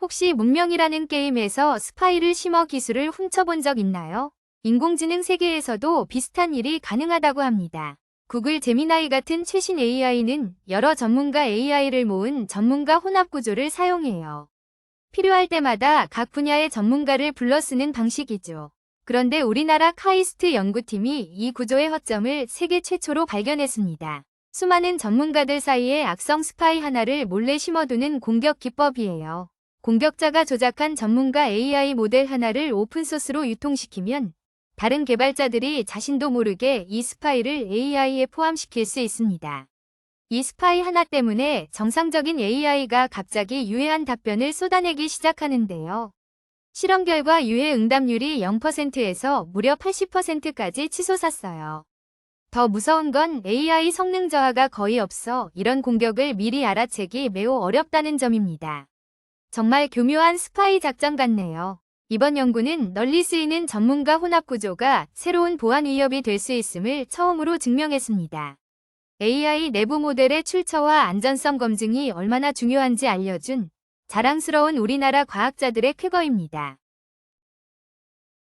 혹시 문명이라는 게임에서 스파이를 심어 기술을 훔쳐본 적 있나요? 인공지능 세계에서도 비슷한 일이 가능하다고 합니다. 구글 제미나이 같은 최신 AI는 여러 전문가 AI를 모은 전문가 혼합 구조를 사용해요. 필요할 때마다 각 분야의 전문가를 불러 쓰는 방식이죠. 그런데 우리나라 카이스트 연구팀이 이 구조의 허점을 세계 최초로 발견했습니다. 수많은 전문가들 사이에 악성 스파이 하나를 몰래 심어두는 공격 기법이에요. 공격자가 조작한 전문가 AI 모델 하나를 오픈소스로 유통시키면 다른 개발자들이 자신도 모르게 이 스파이를 AI에 포함시킬 수 있습니다. 이 스파이 하나 때문에 정상적인 AI가 갑자기 유해한 답변을 쏟아내기 시작하는데요. 실험 결과 유해 응답률이 0%에서 무려 80%까지 치솟았어요. 더 무서운 건 AI 성능 저하가 거의 없어 이런 공격을 미리 알아채기 매우 어렵다는 점입니다. 정말 교묘한 스파이 작전 같네요. 이번 연구는 널리 쓰이는 전문가 혼합 구조가 새로운 보안 위협이 될 수 있음을 처음으로 증명했습니다. AI 내부 모델의 출처와 안전성 검증이 얼마나 중요한지 알려준 자랑스러운 우리나라 과학자들의 쾌거입니다.